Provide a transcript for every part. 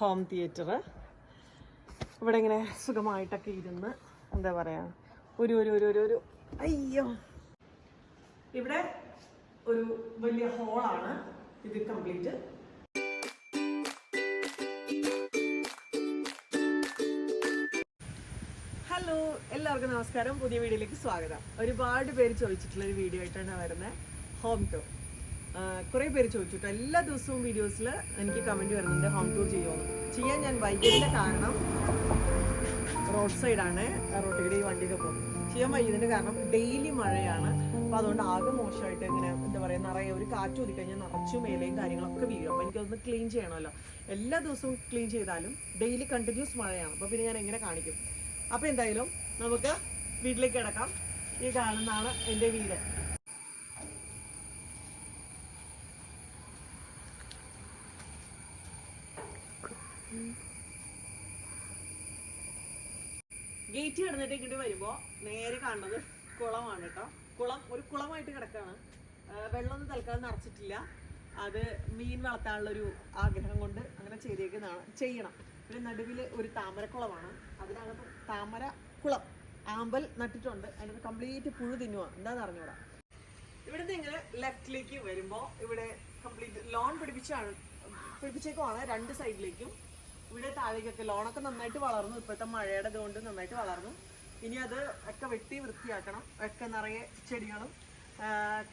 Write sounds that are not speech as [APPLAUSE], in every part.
Home theatre ഇവിടെ ഇങ്ങനെ സുഖമായിട്ടൊക്കെ ഇരുന്ന് എന്താ പറയാ ഒരു ഒരു ഒരു ഒരു അയ്യോ. ഇവിടെ ഒരു വലിയ ഹോളാണ് ഇത് കംപ്ലീറ്റ് ഹലോ എല്ലാവർക്കും നമസ്കാരം. പുതിയ വീഡിയോയിലേക്ക് സ്വാഗതം. ഒരുപാട് പേര് ചോദിച്ചിട്ടുള്ള ഒരു വീഡിയോ ആയിട്ടാണ് വരുന്നത്. ഹോം ടൂർ കുറേ പേര് ചോദിച്ചു എല്ലാ ദിവസവും വീഡിയോസിൽ എനിക്ക് കമന്റ് വരുന്നുണ്ട് ഹോം ടൂർ ചെയ്യുമെന്ന് ചെയ്യാൻ ഞാൻ വൈകിയതിന്റെ കാരണം റോഡ് സൈഡാണ് കൂടി ഈ വണ്ടിയൊക്കെ പോകും. ചെയ്യാൻ വൈകിയതിന്റെ കാരണം ഡെയിലി മഴയാണ്. അപ്പോൾ അതുകൊണ്ട് ആകെ മോശമായിട്ട് ഇങ്ങനെ എന്താ പറയുക നിറയെ ഒരു കാറ്റ് ഓടിക്കഴിഞ്ഞാൽ കഴിഞ്ഞാൽ നിറച്ചു മേലെയും കാര്യങ്ങളൊക്കെ വീഴും. അപ്പോൾ എനിക്കതൊന്ന് ക്ലീൻ ചെയ്യണമല്ലോ. എല്ലാ ദിവസവും ക്ലീൻ ചെയ്താലും ഡെയിലി കണ്ടിന്യൂസ് മഴയാണ്. അപ്പോൾ പിന്നെ ഞാൻ എങ്ങനെ കാണിക്കും? അപ്പോൾ എന്തായാലും നമുക്ക് വീട്ടിലേക്ക് കിടക്കാം. ഈ കാണുന്നതാണ് എന്റെ വീട്. ഗേറ്റ് കിടന്നിട്ട് ഇങ്ങോട്ട് വരുമ്പോൾ നേരെ കാണുന്നത് കുളമാണ് കേട്ടോ. കുളം ഒരു കുളമായിട്ട് കിടക്കാണ്. വെള്ളമൊന്നും തൽക്കാലം നിറച്ചിട്ടില്ല. അത് മീൻ വളർത്താനുള്ള ഒരു ആഗ്രഹം കൊണ്ട് അങ്ങനെ ചെയ്തേക്കുന്നതാണ്. ചെയ്യണം. പിന്നെ നടുവിൽ ഒരു താമരക്കുളമാണ്. അതിനകത്ത് താമര കുളം ആമ്പൽ നട്ടിട്ടുണ്ട്. അതിനകത്ത് കംപ്ലീറ്റ് പുഴു തിന്നുക എന്താണെന്ന് അറിഞ്ഞൂടാ. ഇവിടെ ഇങ്ങനെ ലെഫ്റ്റിലേക്ക് വരുമ്പോൾ ഇവിടെ കംപ്ലീറ്റ് ലോൺ പിടിപ്പിച്ചാണ് പിടിപ്പിച്ചേക്കുവാണ് രണ്ട് സൈഡിലേക്കും ഇവിടെ താഴേക്കൊക്കെ ലോണൊക്കെ നന്നായിട്ട് വളർന്നു. ഇപ്പോഴത്തെ മഴയുടെ ഇതുകൊണ്ട് നന്നായിട്ട് വളർന്നു. ഇനി അത് ഒക്കെ വെട്ടി വൃത്തിയാക്കണം. ഒക്കെ നിറയെ ചെടികളും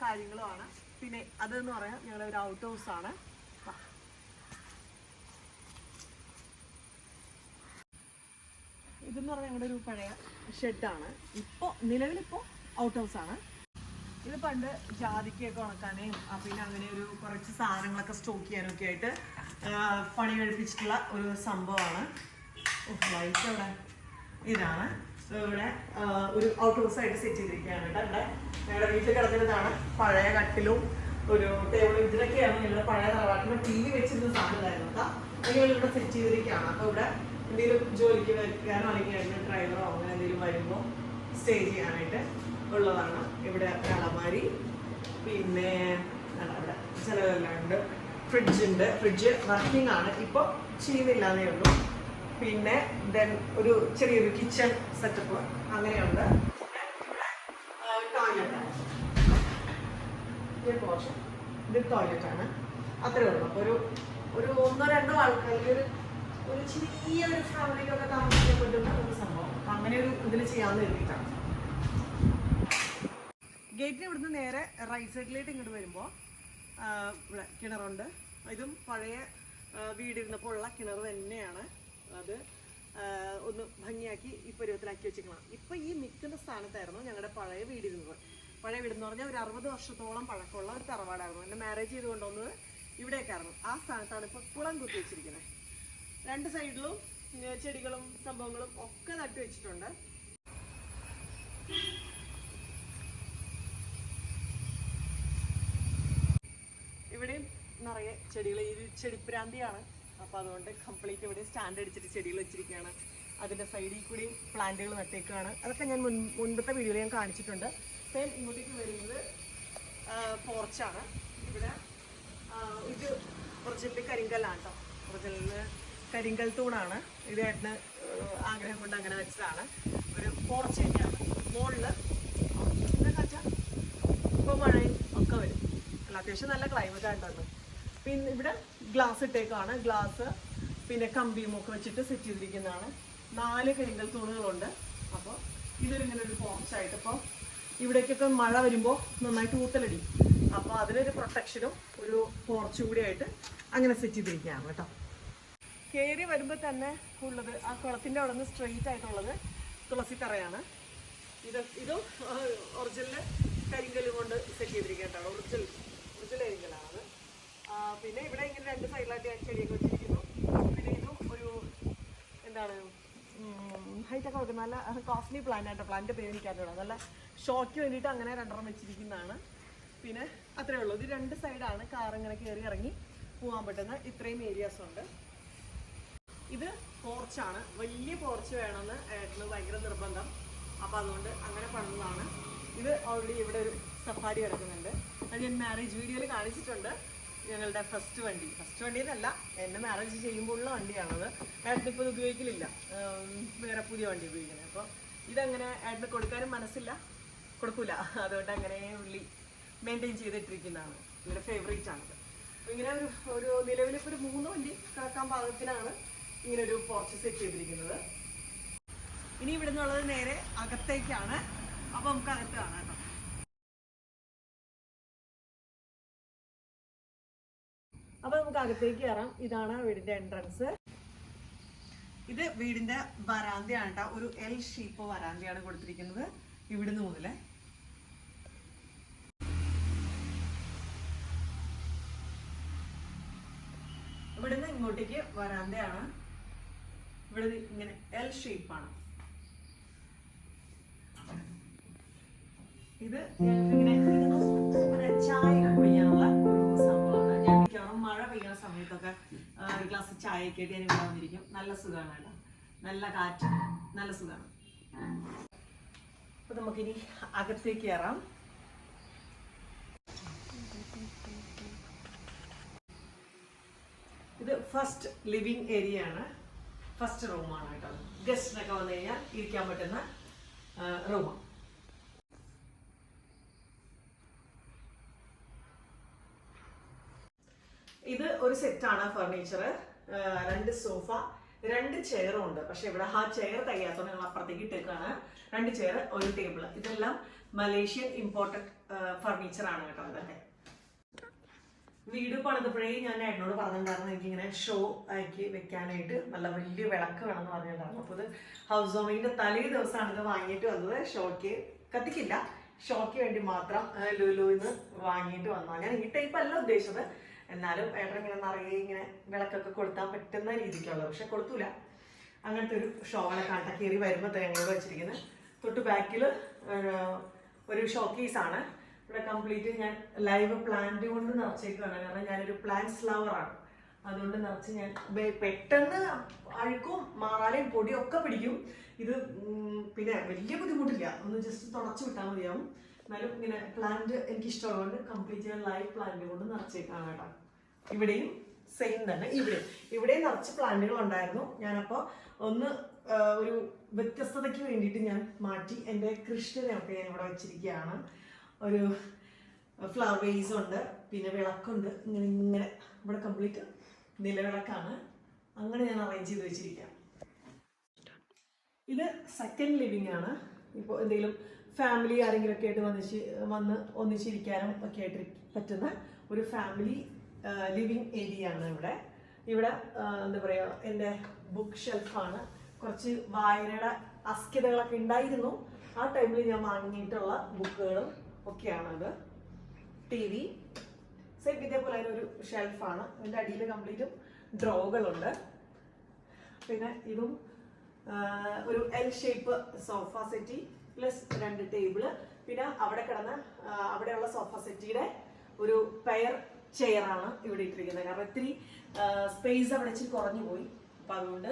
കാര്യങ്ങളുമാണ് പിന്നെ അതെന്ന് പറയാം ഞങ്ങളുടെ ഒരു ഔട്ട് ഹൗസ് ആണ്. വാ. ഇതെന്ന് പറഞ്ഞാൽ ഞങ്ങളുടെ ഒരു പഴയ ഷെഡാണ് ഇപ്പോൾ നിലവിലിപ്പോൾ ഔട്ട് ഹൗസ് ആണ്. ഇത് പണ്ട് ജാതിക്കൊക്കെ ഉണക്കാനേയും ആ, പിന്നെ അങ്ങനെ ഒരു കുറച്ച് സാധനങ്ങളൊക്കെ സ്റ്റോക്ക് ചെയ്യാനൊക്കെ ആയിട്ട് പണി കഴിപ്പിച്ചിട്ടുള്ള ഒരു സംഭവമാണ്. ലൈറ്റ് അവിടെ. ഇതാണ്. ഇവിടെ ഒരു ഔട്ട് ഹൗസ് ആയിട്ട് സെറ്റ് ചെയ്തിരിക്കുകയാണ് കേട്ടോ ഇവിടെ. ഞങ്ങളുടെ വീട്ടിൽ കിടന്നിരുന്നതാണ് പഴയ കട്ടിലും ഒരു ടേബിളും ഇതിലൊക്കെയാണ് ഞങ്ങളുടെ പഴയ തറവാട്ടിൽ ടി വി വെച്ചിരുന്ന സാധനമായിരുന്നു കേട്ടോ. നിങ്ങൾ ഇവിടെ സെറ്റ് ചെയ്തിരിക്കുകയാണ്. അപ്പോൾ ഇവിടെ എന്തെങ്കിലും ജോലിക്ക് വയ്ക്കാനോ അല്ലെങ്കിൽ അതിന് ഡ്രൈവറോ അങ്ങനെ എന്തെങ്കിലും വരുമ്പോൾ സ്റ്റേ ചെയ്യാനായിട്ട് ഉള്ളതാണ് ഇവിടെ അലമാരി. പിന്നെ അല്ല, ഇവിടെ ചിലതെല്ലാം ഉണ്ട്. ഫ്രിഡ്ജ് ഉണ്ട് ഫ്രിഡ്ജ് വർക്കിംഗ് ആണ്. ഇപ്പോൾ ചെയ്യുന്നില്ലാതെ ഉള്ളൂ. പിന്നെ ദെൻ ഒരു ചെറിയൊരു കിച്ചൺ സെറ്റപ്പ് അങ്ങനെയുണ്ട്. ടോയ്ലറ്റ് പോർഷൻ ഇത് ടോയ്ലറ്റ് ആണ്. അത്രേ ഉള്ളൂ. അപ്പോൾ ഒരു ഒരു ഒന്നോ രണ്ടോ ആൾക്കാർക്ക് ഒരു ഒരു ചെറിയ ഒരു ഫാമിലിക്കൊക്കെ താമസിക്കാൻ പറ്റുന്ന ഒരു സംഭവം. അങ്ങനെ ഒരു ഇതിൽ ചെയ്യാമെന്ന് കരുതിയിട്ടാണ്. ഗേറ്റിന് ഇവിടുന്ന് നേരെ റൈറ്റ് സൈഡിലേക്ക് ഇങ്ങോട്ട് വരുമ്പോൾ കിണറുണ്ട്. ഇതും പഴയ വീടിരുന്നപ്പോൾ ഉള്ള കിണർ തന്നെയാണ്. അത് ഒന്ന് ഭംഗിയാക്കി ഈ പരുവത്തിലാക്കി വെച്ചിരിക്കണം. ഇപ്പൊ ഈ നിൽക്കുന്ന സ്ഥാനത്തായിരുന്നു ഞങ്ങളുടെ പഴയ വീടിരുന്നത്. പഴയ വീടെന്ന് പറഞ്ഞാൽ ഒരു അറുപത് വർഷത്തോളം പഴക്കമുള്ള ഒരു തറവാടായിരുന്നു. എന്റെ മാരേജ് ചെയ്ത് കൊണ്ടുവന്നത് ഇവിടേക്കായിരുന്നു. ആ സ്ഥാനത്താണ് ഇപ്പോൾ കുളം കുത്തി വെച്ചിരിക്കുന്നത് രണ്ട് സൈഡിലും ചെടികളും സംഭവങ്ങളും ഒക്കെ നട്ടു വെച്ചിട്ടുണ്ട്. ഇവിടെയും നിറയെ ചെടികൾ ഈ ചെടിപ്രാന്തിയാണ്. അപ്പോൾ അതുകൊണ്ട് കംപ്ലീറ്റ് ഇവിടെ സ്റ്റാൻഡ് അടിച്ചിട്ട് ചെടികൾ വെച്ചിരിക്കുകയാണ്. അതിന്റെ സൈഡിൽ കൂടിയും പ്ലാന്റുകൾ നട്ടേക്കുകയാണ് അതൊക്കെ ഞാൻ മുൻ മുൻപത്തെ വീഡിയോയിൽ ഞാൻ കാണിച്ചിട്ടുണ്ട്. സെയിം ഇങ്ങോട്ടേക്ക് വരുന്നത് പോർച്ചാണ് ഇവിടെ ഇത് ഒറിജിനൽ കരിങ്കല്ലാണ് കേട്ടോ ഒറിജിനൽ കരിങ്കൽ തൂണാണ്. ഇത് ഏട്ടന് ആഗ്രഹം കൊണ്ട് അങ്ങനെ വെച്ചതാണ്. ഒരു പോർച്ച് തന്നെയാണ്. മുകളിൽ ഇപ്പോൾ മഴയും ഒക്കെ വരും. അല്ല അത്യാവശ്യം നല്ല ക്ലൈമറ്റ് ആയിട്ടായിരുന്നു പിന്നെ ഇവിടെ ഗ്ലാസ് ഇട്ടേക്കാണ്. ഗ്ലാസ് പിന്നെ കമ്പിയും ഒക്കെ വെച്ചിട്ട് സെറ്റ് ചെയ്തിരിക്കുന്നതാണ്. നാല് കരിങ്കൽ തൂണുകളുണ്ട്. അപ്പോൾ ഇതൊരു ഇങ്ങനെ ഒരു പോർച്ചായിട്ട് ഇപ്പോൾ ഇവിടേക്കൊക്കെ മഴ വരുമ്പോൾ നന്നായിട്ട് ഊത്തലടി. അപ്പോൾ അതിനൊരു പ്രൊട്ടക്ഷനും ഒരു പോർച്ചും കൂടി ആയിട്ട് അങ്ങനെ സെറ്റ് ചെയ്തിരിക്കുകയാണ് കേട്ടോ. കയറി വരുമ്പോൾ തന്നെ ഉള്ളത് ആ കുളത്തിന്റെ അവിടെ നിന്ന് സ്ട്രെയിറ്റ് ആയിട്ടുള്ളത് തുളസി തറയാണ് ഇത് ഇതും ഒറിജിനൽ കരിങ്കല്ല് കൊണ്ട് സെറ്റ് ചെയ്തിരിക്കേണ്ടതാണ് ഒറിജിനൽ കരിങ്കല്ലാണത് ആ, പിന്നെ ഇവിടെ ഇങ്ങനെ രണ്ട് സൈഡിലായിട്ട് ഞാൻ ചെടിയൊക്കെ വെച്ചിരിക്കുന്നു. പിന്നെ ഇതും ഒരു എന്താണ് ഹൈറ്റൊക്കെ വെക്കുന്ന നല്ല കോസ്റ്റ്ലി പ്ലാന്റ് ആയിട്ട് പ്ലാന്റ് പേര് എനിക്കറിയില്ല നല്ല ഷോയ്ക്ക് വേണ്ടിയിട്ട് അങ്ങനെ രണ്ടെണ്ണം വെച്ചിരിക്കുന്നതാണ്. പിന്നെ അത്രേ ഉള്ളൂ. ഇത് രണ്ട് സൈഡാണ് കാർ ഇങ്ങനെ കയറി ഇറങ്ങി പോകാൻ പറ്റുന്ന ഇത്രയും ഏരിയാസ് ഉണ്ട്. ഇത് പോർച്ചാണ് വലിയ പോർച്ച് വേണമെന്ന് ഏട്ടന് ഭയങ്കര നിർബന്ധം. അപ്പോൾ അതുകൊണ്ട് അങ്ങനെ പണിതാണ് ഇത് ഓൾറെഡി ഇവിടെ ഒരു സഫാരി കിടക്കുന്നുണ്ട് അത് ഞാൻ മാരേജ് വീഡിയോയിൽ കാണിച്ചിട്ടുണ്ട്. ഞങ്ങളുടെ ഫസ്റ്റ് വണ്ടി. ഫസ്റ്റ് വണ്ടി എന്നല്ല എന്നെ മാരേജ് ചെയ്യുമ്പോഴുള്ള വണ്ടിയാണത് ഏട്ടൻ ഇപ്പോൾ ഉപയോഗിക്കലില്ല. വേറെ പുതിയ വണ്ടി ഉപയോഗിക്കുന്നത്. അപ്പോൾ ഇതങ്ങനെ ഏട്ടന് കൊടുക്കാനും മനസ്സില്ല. കൊടുക്കൂല. അതുകൊണ്ട് അങ്ങനെ ഉള്ളി മെയിന്റെയിൻ ചെയ്തിട്ടിരിക്കുന്നതാണ്. എന്റെ ഫേവറേറ്റ് ആണത്. ഇങ്ങനെ ഒരു ഒരു നിലവിലിപ്പോൾ ഒരു മൂന്ന് വണ്ടി കിടക്കാൻ പാകത്തിനാണ് ഇങ്ങനെ ഒരു പോർച്ച് സെറ്റ് ചെയ്തിരിക്കുന്നത്. ഇനി ഇവിടെ നിന്നുള്ളത് നേരെ അകത്തേക്കാണ്. അപ്പോൾ നമുക്ക് അകത്ത് കാണാം. കേട്ടോ അപ്പൊ നമുക്ക് അകത്തേക്ക് കയറാം. ഇതാണ് വീടിന്റെ എൻട്രൻസ് ഇത് വീടിന്റെ വരാന്തയാണ് കേട്ടോ ഒരു എൽ ഷീപ്പ് വരാന്തയാണ് കൊടുത്തിരിക്കുന്നത്. ഇവിടുന്ന് മുതൽ ഇവിടുന്ന് ഇങ്ങോട്ടേക്ക് വരാന്തയാണ്. ഇവിടെ ഇങ്ങനെ എൽ ഷേപ്പാണ് ഇത് ഇങ്ങനെ ആ, ഒരു ഗ്ലാസ് ചായയൊക്കെ ആയിട്ട് ഞാൻ ഇവിടെ വന്നിരിക്കും. നല്ല സുഖമാണ് കേട്ടോ. നല്ല കാറ്റ്. നല്ല സുഖമാണ് അപ്പൊ നമുക്കിനി അകത്തേക്ക് കയറാം. ഇത് ഫസ്റ്റ് ലിവിങ് ഏരിയ ആണ്. ഫസ്റ്റ് റൂമാണ് കേട്ടോ. ഗസ്റ്റിനൊക്കെ വന്നു കഴിഞ്ഞാൽ ഇരിക്കാൻ പറ്റുന്ന റൂമാണ് ഇത് ഒരു സെറ്റാണ് ഫർണിച്ചർ രണ്ട് സോഫ രണ്ട് ചെയറും ഉണ്ട്. പക്ഷെ ഇവിടെ ആ ചെയർ തികയാത്തോണ്ട് ഞങ്ങൾ അപ്പുറത്തേക്ക് ഇട്ടേക്കാണ്. രണ്ട് ചെയർ ഒരു ടേബിൾ ഇതെല്ലാം മലേഷ്യൻ ഇമ്പോർട്ടഡ് ഫർണിച്ചർ ആണ് കേട്ടോ ഇതൊക്കെ വീട് പണിതപ്പോഴേ ഞാൻ എന്നോട് പറഞ്ഞിട്ടുണ്ടായിരുന്നു എനിക്ക് ഇങ്ങനെ ഷോ ആക്കി വെക്കാനായിട്ട് നല്ല വലിയ വിളക്ക് വേണമെന്ന് പറഞ്ഞിട്ടുണ്ടായിരുന്നു. അപ്പോൾ ഇത് ഹൗസ് വാമിങ്ങിന്റെ തലേ ദിവസമാണ് ഇത് വാങ്ങിയിട്ട് വന്നത്. ഷോക്ക് കത്തിക്കില്ല. ഷോയ്ക്ക് വേണ്ടി മാത്രം ലുലുന്ന് വാങ്ങിയിട്ട് വന്നതാണ്. ഞാൻ ഈ ടൈപ്പ് അല്ല ഉദ്ദേശിച്ചത്. എന്നാലും ഏട്ടൻ ഇങ്ങനെ നിറയെ ഇങ്ങനെ വിളക്കൊക്കെ കൊടുത്താൽ പറ്റുന്ന രീതിക്കുള്ളത് പക്ഷെ കൊടുത്തൂല. അങ്ങനത്തെ ഒരു ഷോകളെ കണ്ട കയറി വരുമ്പോൾ തേങ്ങയോട് വെച്ചിരിക്കുന്നത്. തൊട്ട് ബാക്കിൽ ഒരു ഷോ കേസാണ് ഇവിടെ കംപ്ലീറ്റ് ഞാൻ ലൈവ് പ്ലാന്റ് കൊണ്ട് നിറച്ചേക്കുകയാണ് കാരണം ഞാനൊരു പ്ലാന്റ്സ് ലവർ ആണ്. അതുകൊണ്ട് നിറച്ച് ഞാൻ പെട്ടെന്ന് അഴുക്കും മാറാലയും പൊടിയും ഒക്കെ പിടിക്കും. ഇത് പിന്നെ വലിയ ബുദ്ധിമുട്ടില്ല. ഒന്ന് ജസ്റ്റ് തുടച്ചു വിട്ടാൽ മതിയാവും. എന്നാലും ഇങ്ങനെ പ്ലാന്റ് എനിക്ക് ഇഷ്ടമുള്ളതുകൊണ്ട് കംപ്ലീറ്റ് ഞാൻ ലൈവ് പ്ലാന്റ് കൊണ്ട് നിറച്ചേക്കാണ് കേട്ടോ. ഇവിടെയും സെയിം തന്നെ. ഇവിടെ ഇവിടെ നിറച്ച് പ്ലാന്റുകൾ ഉണ്ടായിരുന്നു. ഞാനപ്പോൾ ഒന്ന് ഒരു വ്യത്യസ്തതയ്ക്ക് വേണ്ടിയിട്ട് ഞാൻ മാറ്റി എന്റെ കൃഷ്ണനെയൊക്കെ ഞാൻ ഇവിടെ വെച്ചിരിക്കുകയാണ്. ഒരു ഫ്ലവർ വേസ് ഉണ്ട് പിന്നെ വിളക്കുണ്ട്. ഇങ്ങനെ ഇങ്ങനെ. ഇവിടെ കംപ്ലീറ്റ് നിലവിളക്കാണ്. അങ്ങനെ ഞാൻ അറേഞ്ച് ചെയ്ത് വെച്ചിരിക്കാം ഇത് സെക്കൻഡ് ലിവിങ് ആണ്. ഇപ്പോൾ എന്തെങ്കിലും ഫാമിലി ആരെങ്കിലും ഒക്കെ ആയിട്ട് വന്നിച്ച് വന്ന് ഒന്നിച്ചിരിക്കാനും ഒക്കെ ആയിട്ട് പറ്റുന്ന ഒരു ഫാമിലി ലിവിങ് ഏരിയ ആണ് ഇവിടെ. ഇവിടെ എന്താ പറയുക എന്റെ ബുക്ക് ഷെൽഫാണ് കുറച്ച് വായനയുടെ അസ്ഥിതകളൊക്കെ ഉണ്ടായിരുന്നു. ആ ടൈമിൽ ഞാൻ വാങ്ങിയിട്ടുള്ള ബുക്കുകളും ഒക്കെയാണ് ഇത് ടി വി സെയിം ഇതേപോലെ ഒരു ഷെൽഫാണ് എന്റെ അടിയിൽ കംപ്ലീറ്റും ഡ്രോകളുണ്ട് പിന്നെ ഇതും ഒരു L shape sofa settee plus രണ്ട് ടേബിൾ പിന്നെ അവിടെ കിടന്ന അവിടെയുള്ള സോഫ സെറ്റിയുടെ ഒരു പെയർ ചെയറാണ് ഇവിടെ ഇട്ടിരിക്കുന്നത്. കാരണം ഇത്തിരി സ്പേസ് അവിടെ ഇച്ചിരി കുറഞ്ഞു പോയി. അപ്പം അതുകൊണ്ട്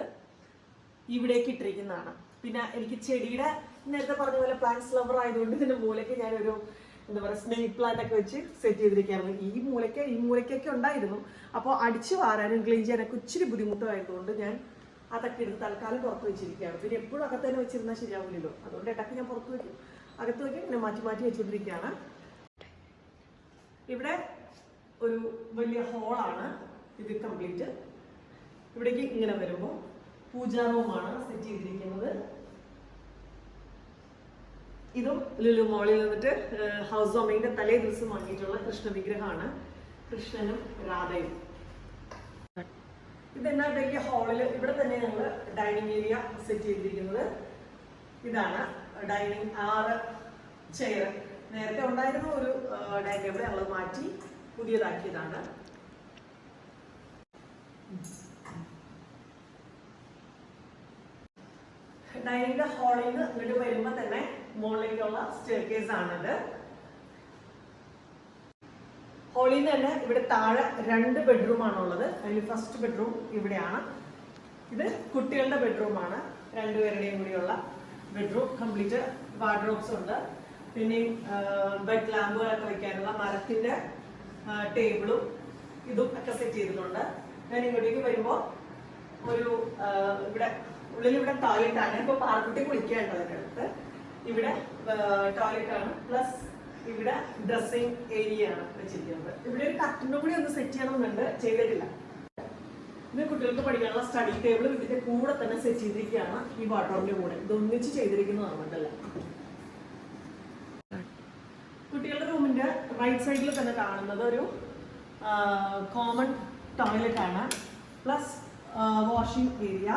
ഇവിടേക്ക് ഇട്ടിരിക്കുന്നതാണ്. പിന്നെ എനിക്ക് ചെടിയുടെ നേരത്തെ പറഞ്ഞ പോലെ പ്ലാന്റ്സ് ലവർ ആയതുകൊണ്ട് ഇതിന്റെ മൂലയ്ക്ക് ഞാനൊരു എന്താ പറയുക സ്നേക് പ്ലാന്റ് ഒക്കെ വെച്ച് സെറ്റ് ചെയ്തിരിക്കുകയാണ് ഈ മൂലയ്ക്ക് ഈ മൂലയ്ക്കൊക്കെ ഉണ്ടായിരുന്നു. അപ്പോൾ അടിച്ചു വാരാനും ക്ലീൻ ചെയ്യാനൊക്കെ ഇച്ചിരി ബുദ്ധിമുട്ടായതുകൊണ്ട് ഞാൻ അതൊക്കെ എടുത്ത് തൽക്കാലം പുറത്ത് വെച്ചിരിക്കുകയാണ്. പിന്നെ എപ്പോഴും അകത്ത് തന്നെ വെച്ചിരുന്നാൽ ശരിയാവില്ലല്ലോ അതുകൊണ്ട് ഇടയ്ക്ക് ഞാൻ പുറത്ത് വെക്കും. അകത്ത് വെക്കും ഇങ്ങനെ മാറ്റി മാറ്റി വെച്ചുകൊണ്ടിരിക്കുകയാണ് ഇവിടെ ഒരു വലിയ ഹോളാണ്. ഇത് കംപ്ലീറ്റ്. ഇവിടേക്ക് ഇങ്ങനെ വരുമ്പോൾ പൂജാ റൂമാണ് സെറ്റ് ചെയ്തിരിക്കുന്നത്. ഇതും ലുലു മോളിൽ നിന്നിട്ട് ഹൗസ് ഓമിന്റെ തലേ ദിവസം വാങ്ങിയിട്ടുള്ള കൃഷ്ണ വിഗ്രഹമാണ് കൃഷ്ണനും രാധയും. ഇതെന്നാ വലിയ ഹാളിൽ ഇവിടെ തന്നെ ഞങ്ങൾ ഡൈനിങ് ഏരിയ സെറ്റ് ചെയ്തിരിക്കുന്നത്. ഇതാണ് ഡൈനിങ് ആറ് ചെയർ നേരത്തെ ഉണ്ടായിരുന്ന ഒരു ഡൈനിങ് ടേബിൾ ഞങ്ങൾ മാറ്റി പുതിയതാക്കിയതാണ്. ഡൈനിങ്ങിന്റെ ഹാളിൽ നിന്ന് ഇങ്ങോട്ട് വരുമ്പോൾ തന്നെ മുകളിലേക്കുള്ള സ്റ്റെയർകേസ് ആണിത്. ഹോളിൽ നിന്ന് തന്നെ ഇവിടെ താഴെ രണ്ട് ബെഡ്റൂം ആണുള്ളത്. അതിൽ ഫസ്റ്റ് ബെഡ്റൂം ഇവിടെയാണ്. ഇത് കുട്ടികളുടെ ബെഡ്റൂം ആണ്. രണ്ടുപേരുടെയും കൂടിയുള്ള ബെഡ്റൂം കംപ്ലീറ്റ് വാർഡ്രോബ്സ് ഉണ്ട്. പിന്നെ ബെഡ് ലാമ്പുകളൊക്കെ വെക്കാനുള്ള മരത്തിന്റെ ടേബിളും ഇതും ഒക്കെ സെറ്റ് ചെയ്തിട്ടുണ്ട്. ഞാൻ ഇങ്ങോട്ടേക്ക് വരുമ്പോ ഒരു ഇവിടെ ഉള്ളിൽ ഇവിടെ ടോയ്ലറ്റ് ആണ് ഇപ്പൊ പാർക്കുട്ടി കുളിക്കാനുണ്ട് അതിന്റെ അടുത്ത്. ഇവിടെ ടോയ്ലറ്റ് ആണ്. പ്ലസ് ഇവിടെ ഡ്രസ്സിംഗ് ഏരിയ ആണ് വെച്ചിരിക്കുന്നത്. ഇവിടെ ഒരു കട്ടിന്റെ കൂടി ഒന്ന് സെറ്റ് ചെയ്യണമെന്നുണ്ട് ചെയ്തിട്ടില്ല. ഇത് കുട്ടികൾക്ക് പഠിക്കാനുള്ള സ്റ്റഡി ടേബിൾ ഇതിന്റെ കൂടെ തന്നെ സെറ്റ് ചെയ്തിരിക്കുകയാണ് ഈ വാട്ടറിന്റെ കൂടെ. ഇത് ഒന്നിച്ച് ചെയ്തിരിക്കുന്നതാണ് കേട്ടല്ല കുട്ടികളുടെ റൂമിന്റെ റൈറ്റ് സൈഡിൽ തന്നെ കാണുന്നത് ഒരു കോമൺ ടോയ്ലറ്റ് ആണ്. പ്ലസ് വാഷിംഗ് ഏരിയ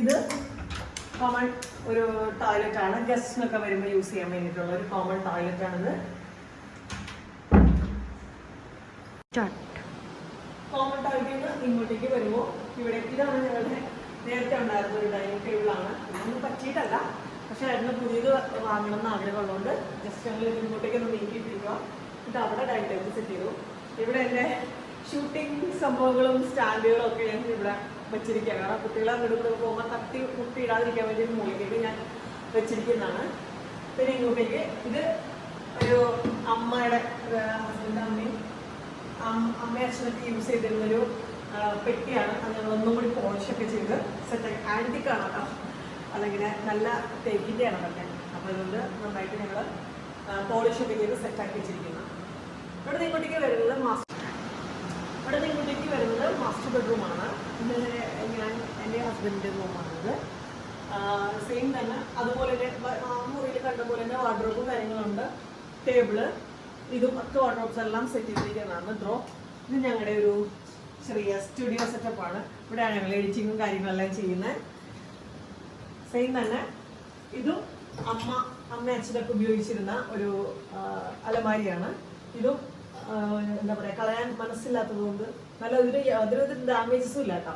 ഇത് കോമൺ ഒരു ടോയ്ലറ്റ് ആണ്. ഗസ്റ്റിനൊക്കെ വരുമ്പോൾ യൂസ് ചെയ്യാൻ വേണ്ടിയിട്ടുള്ള ഒരു കോമൺ ടോയ്ലറ്റ് ആണിത്. കോമൺ ടോയ്ലറ്റിൽ നിന്ന് ഇങ്ങോട്ടേക്ക് വരുമ്പോൾ ഇവിടെ ഇതാണ് ഞങ്ങളുടെ നേരത്തെ ഉണ്ടായിരുന്ന ഒരു ഡൈനിങ് ടേബിളാണ് ഇതൊന്നും പറ്റിയിട്ടല്ല. പക്ഷെ അതിന് പുതിയത് വാങ്ങണം എന്ന് ആഗ്രഹമുള്ളതുകൊണ്ട് ജസ്റ്റ് ഞങ്ങൾ ഇങ്ങോട്ടേക്ക് ഒന്ന് നീക്കിയിട്ടിരിക്കുക എന്നിട്ട് അവിടെ ഡൈനിങ് ടേബിൾ സെറ്റ് ചെയ്തു. ഇവിടെ എന്റെ ഷൂട്ടിംഗ് സംഭവങ്ങളും സ്റ്റാൻഡുകളും ഒക്കെ ഞങ്ങൾ ഇവിടെ വെച്ചിരിക്കുക കാരണം കുട്ടികളെ അങ്ങോട്ട് പോകുമ്പോൾ തട്ടി മുട്ടി ഇടാതിരിക്കാൻ വേണ്ടി മൂലികയിൽ ഞാൻ വെച്ചിരിക്കുന്നതാണ്. പിന്നെ ഇങ്ങോട്ടേക്ക് ഇത് ഒരു അമ്മയുടെ ഹസ്ബൻഡ് അമ്മയും അമ്മ അമ്മയും അച്ഛനൊക്കെ യൂസ് ചെയ്തിരുന്നൊരു പെട്ടിയാണ് അത് ഞങ്ങൾ ഒന്നും കൂടി പോളിഷൊക്കെ ചെയ്ത് സെറ്റ് ആന്റിക്കാണ് കേട്ടോ. അതങ്ങനെ നല്ല തേക്കിന്റെ ആണ് അതൊക്കെ. അപ്പോൾ അതുകൊണ്ട് നന്നായിട്ട് ഞങ്ങൾ പോളിഷൊക്കെ ചെയ്ത് സെറ്റാക്കി വെച്ചിരിക്കുന്നു. ഇവിടെ നിങ്ങോട്ടേക്ക് വരുന്നത് മാസ്റ്റർ ഇവിടെ നിങ്ങളിലേക്ക് വരുന്നത് മാസ്റ്റർ ബെഡ്റൂമാണ് ഇന്നലെ ഞാൻ എന്റെ ഹസ്ബൻഡിന്റെ റൂമാണിത് സെയിം തന്നെ. അതുപോലെ തന്നെ മുറിയിൽ കണ്ട പോലെ തന്നെ വാർഡ്രോബും കാര്യങ്ങളുണ്ട്. ടേബിൾ ഇതും ഒക്കെ വാർഡ്രോബ്സ് എല്ലാം സെറ്റ് ചെയ്തിരിക്കുന്നതാണ് ഡ്രോ ഇത് ഞങ്ങളുടെ ഒരു ചെറിയ സ്റ്റുഡിയോ സെറ്റപ്പാണ് ഇവിടെയാണ് ഞങ്ങൾ എഡിറ്റിങ്ങും കാര്യങ്ങളെല്ലാം ചെയ്യുന്നത്. സെയിം തന്നെ. ഇതും അമ്മ അമ്മ അച്ഛനൊക്കെ ഉപയോഗിച്ചിരുന്ന ഒരു അലമാരിയാണ്. ഇതും എന്താ പറയാ കളയാൻ മനസ്സില്ലാത്തത് കൊണ്ട് നല്ല അതിന് യാതൊരു ഡാമേജസും ഇല്ല കേട്ടോ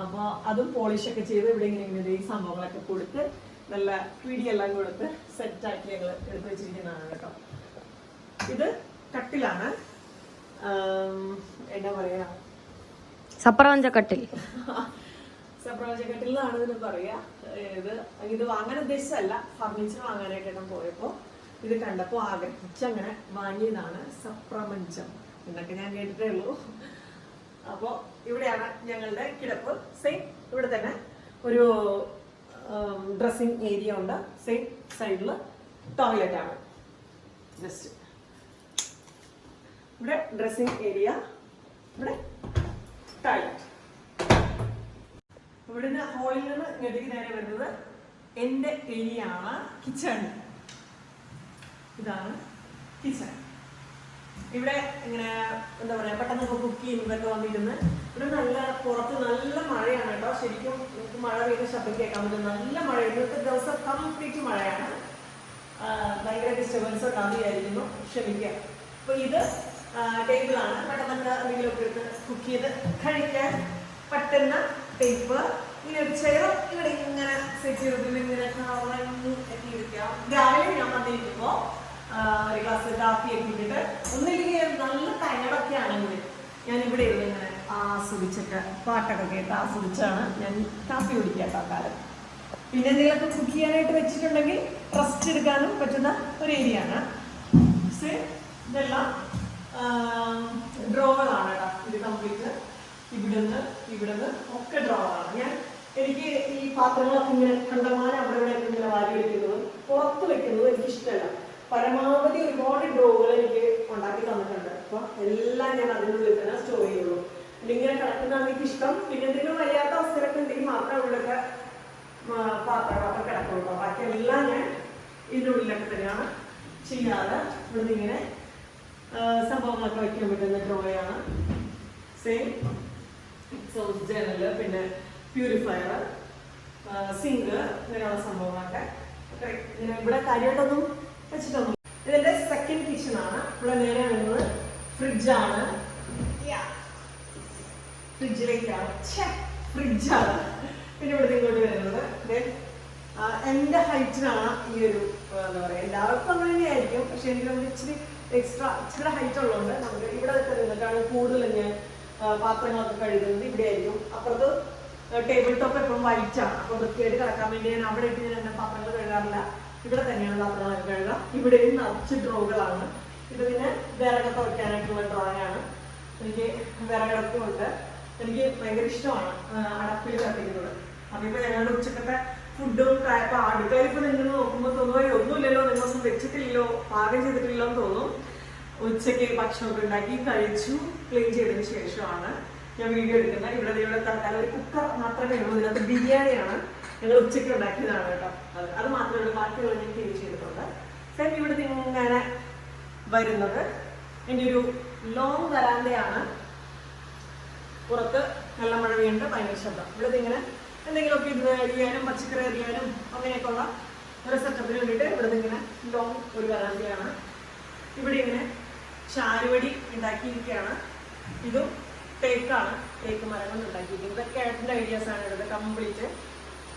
അപ്പോൾ അതും പോളിഷ് ഒക്കെ ചെയ്ത് ഇവിടെ ഇങ്ങനെ ഇങ്ങനെ ഈ സംഭവങ്ങളൊക്കെ കൊടുത്ത് നല്ല പിടിയെല്ലാം കൊടുത്ത് സെറ്റാക്കി ഞങ്ങൾ എടുത്ത് വെച്ചിരിക്കുന്നതാണ് കേട്ടോ. ഇത് കട്ടിലാണ്. എന്താ പറയാ? സപ്രപഞ്ചക്കട്ടിൽ [LAUGHS] സപ്രവചകട്ടിൽ നിന്നാണ് ഇതിന് പറയാ. ഇത് ഇത് വാങ്ങാൻ ഉദ്ദേശിച്ചല്ല ഫർണിച്ചർ വാങ്ങാനായിട്ടാണ് പോയപ്പോ ഇത് കണ്ടപ്പോൾ ആഗ്രഹിച്ച് അങ്ങനെ വാങ്ങിയതാണ് സപ്രപഞ്ചം എന്നൊക്കെ ഞാൻ കേട്ടിട്ടേ ഉള്ളൂ അപ്പോ ഇവിടെയാണ് ഞങ്ങളുടെ കിടപ്പ്. സെയിം ഇവിടെ തന്നെ ഒരു ഡ്രസ്സിംഗ് ഏരിയ ഉണ്ട്. സെയിം സൈഡിൽ ടോയ്ലറ്റ് ആണ്. ജസ്റ്റ് ഇവിടെ ഡ്രസ്സിംഗ് ഏരിയ ഇവിടെ ടോയ്ലറ്റ് ഇവിടുന്ന് ഹോളിൽ നിന്ന് ഇങ്ങോട്ടേക്ക് നേരെ വരുന്നത് എന്റെ ഏരിയ ആണ്. കിച്ചൺ ഇതാണ് കിച്ചൺ ഇവിടെ ഇങ്ങനെ എന്താ പറയാ പെട്ടെന്ന് കുക്ക് ചെയ്യുന്നതൊക്കെ വന്നിരുന്ന്. ഇവിടെ നല്ല പുറത്ത് നല്ല മഴയാണ് കേട്ടോ. ശരിക്കും നമുക്ക് മഴ പെയ്ത ശബ്ദം കേൾക്കാൻ പറ്റും. നല്ല മഴ ഇന്നത്തെ ദിവസം കംപ്ലീറ്റ് മഴയാണ്. ഭയങ്കര ഡിസ്റ്റർബൻസ് ഉണ്ടാവുകയായിരുന്നു ക്ഷമിക്കുക അപ്പൊ ഇത് ടേബിൾ ആണ്. പെട്ടെന്ന് എന്തെങ്കിലുമൊക്കെ എടുത്ത് കുക്ക് ചെയ്ത് കഴിക്കാൻ പറ്റുന്ന ടേപ്പ് ഇങ്ങനെ ഒരു ചെയർ ഇവിടെ ഇങ്ങനെ സെറ്റ് ചെയ്തിട്ട് ഇങ്ങനെ കറങ്ങി എത്തിയിരിക്കാം രാവിലെ ഞാൻ വന്നിരിക്കുമ്പോൾ ഒരു ഗ്ലാസ് കാപ്പി ഒക്കെ ഇട്ടിട്ട് ഒന്നില്ലെങ്കിൽ നല്ല തയ്യാറൊക്കെ ആണെങ്കിൽ ഞാൻ ഇവിടെ ഇരുന്ന് ഇങ്ങനെ ആസ്വദിച്ചിട്ട് പാട്ടൊക്കെ കേട്ട് ആസ്വദിച്ചാണ് ഞാൻ കാപ്പി കുടിക്കാട്ടോ കേട്ടോ കാലം പിന്നെ എന്തെങ്കിലുമൊക്കെ കുക്ക് ചെയ്യാനായിട്ട് വെച്ചിട്ടുണ്ടെങ്കിൽ റെസ്റ്റ് എടുക്കാനും പറ്റുന്ന ഒരു ഏരിയ ആണ്. ഇതെല്ലാം ഡ്രോവറാണ് കേട്ടോ. ഇത് കംപ്ലീറ്റ് ഇവിടുന്ന് ഇവിടുന്ന് ഒക്കെ ഡ്രോവറാണ് ഞാൻ എനിക്ക് ഈ പാത്രങ്ങളൊക്കെ ഇങ്ങനെ കണ്ടമാനം അവിടെ ഇവിടെ ഇങ്ങനെ വാരി വെക്കുന്നത് പുറത്ത് വെക്കുന്നത് എനിക്ക് ഇഷ്ടമല്ല പരമാവധി ഒരുപാട് ഡ്രോകൾ എനിക്ക് ഉണ്ടാക്കി തന്നിട്ടുണ്ട്. അപ്പൊ എല്ലാം ഞാൻ അതിനുള്ളിൽ തന്നെ സ്റ്റോർ ചെയ്യുള്ളൂ. ഇങ്ങനെ കിടക്കുന്ന എനിക്ക് ഇഷ്ടം. പിന്നെ എന്തെങ്കിലും വയ്യാത്ത അവസരമൊക്കെ ഉണ്ടെങ്കിൽ മാത്രമേ ഉള്ളിലൊക്കെ പാത്രങ്ങളൊക്കെ കിടക്കുള്ളൂ. ബാക്കി എല്ലാം ഞാൻ ഇതിനുള്ളിലൊക്കെ തന്നെയാണ് ചെയ്യാറ്. ഇവിടുന്ന് ഇങ്ങനെ സംഭവങ്ങളൊക്കെ വയ്ക്കാൻ പറ്റുന്ന ഡ്രോയാണ് സെയിം സോസ് ജനൽ പിന്നെ പ്യൂരിഫയർ സിങ്ക് ഇങ്ങനെയുള്ള സംഭവങ്ങളൊക്കെ. ഇവിടെ കാര്യമായിട്ടൊന്നും വെച്ചിട്ടൊന്നും ഇതിന്റെ സെക്കൻഡ് കിച്ചൺ ആണ്. ഇവിടെ നേരെ വരുന്നത് ഫ്രിഡ്ജാണ് ഫ്രിഡ്ജിലേക്കാണ് ഫ്രിഡ്ജാണ് പിന്നെ ഇവിടെ ഇങ്ങോട്ട് വരുന്നത്. എന്റെ ഹൈറ്റിനാണ് ഈ ഒരു എന്താ പറയുക എല്ലാവർക്കും അങ്ങനെ തന്നെയായിരിക്കും. പക്ഷെ എനിക്ക് നമുക്ക് ഇച്ചിരി എക്സ്ട്രാ ഇച്ചിരി ഹൈറ്റ് ഉള്ളതുകൊണ്ട് നമുക്ക് ഇവിടെ നിന്നിട്ടാണ് കൂടുതൽ ഞാൻ പാത്രങ്ങളൊക്കെ കഴുകുന്നത്. ഇവിടെ ആയിരിക്കും. അപ്പുറത്ത് ടേബിൾ ടോപ്പ് എപ്പോഴും വൈറ്റാണ് ആണ്. അപ്പൊ വൃത്തിയായിട്ട് കിടക്കാൻ വേണ്ടി ഞാൻ അവിടെ ഇട്ട് ഞാൻ എന്റെ പാത്രങ്ങൾ കഴുകാറില്ല. ഇവിടെ തന്നെയാണ് പാത്രങ്ങളൊക്കെ കഴുകുക. ഇവിടെയും നിറച്ച് ഡ്രോകളാണ്. ഇത് പിന്നെ വിറകൊക്കെ വയ്ക്കാനായിട്ടുള്ള ഡ്രോയിങ് ആണ്. എനിക്ക് വിറകടക്കുമുണ്ട് എനിക്ക് ഭയങ്കര ഇഷ്ടമാണ് അടപ്പിൽ കത്തിക്കുന്നത്. അപ്പൊ ഇപ്പൊ ഞങ്ങളുടെ ഉച്ചക്കത്തെ ഫുഡും ഇപ്പൊ അടുക്കളയിൽ ഇപ്പൊ നിങ്ങൾ നോക്കുമ്പോൾ തോന്നുമോ ഒന്നുമില്ലല്ലോ നിങ്ങളൊന്നും വെച്ചിട്ടില്ലല്ലോ പാകം ചെയ്തിട്ടില്ലല്ലോ എന്ന് തോന്നും. ഉച്ചയ്ക്ക് ഭക്ഷണമൊക്കെ ഉണ്ടാക്കി കഴിച്ചു ക്ലീൻ ചെയ്തതിന് ശേഷമാണ് ഞാൻ വീഡിയോ എടുക്കുന്നത്. ഇവിടെ ഇവിടെ തൽക്കാലം ഒരു കുക്കർ മാത്രമേ ഉള്ളൂ. ഇതിനകത്ത് ബിരിയാണിയാണ്. ഞങ്ങൾ ഉച്ചയ്ക്ക് ഉണ്ടാക്കിയതാണ് കേട്ടോ. അത് അത് മാത്രമല്ല ബാക്കിയുള്ള ഞാൻ ക്ലീൻ ചെയ്തിട്ടുണ്ട്. സെൻ ഇവിടെ ഇങ്ങനെ വരുന്നത്. എന്റെ ഒരു ലോങ് വരാന്തയാണ്. പുറത്ത് നല്ല മഴ വീണ്ട് ഭയങ്കര ശബ്ദം. ഇവിടെ ഇങ്ങനെ എന്തെങ്കിലുമൊക്കെ ഇത് അരിയാനും പച്ചക്കറി അരിയാനും അങ്ങനെയൊക്കെയുള്ള ഒരു സെറ്റപ്പിന് വേണ്ടിയിട്ട് ഇവിടെ ഇങ്ങനെ ലോങ് ഒരു വരാന്തയാണ്. ഇവിടെ ഇങ്ങനെ ചാരുവടി ഉണ്ടാക്കിയിരിക്കുകയാണ്. ഇതും തേക്കാണ്. തേക്ക് മരങ്ങൾ ഉണ്ടാക്കിയിരിക്കുന്നത്. ഇതൊക്കെ ഏട്ടന്റെ ഐഡിയാസ് ആണ് ഇത് കംപ്ലീറ്റ്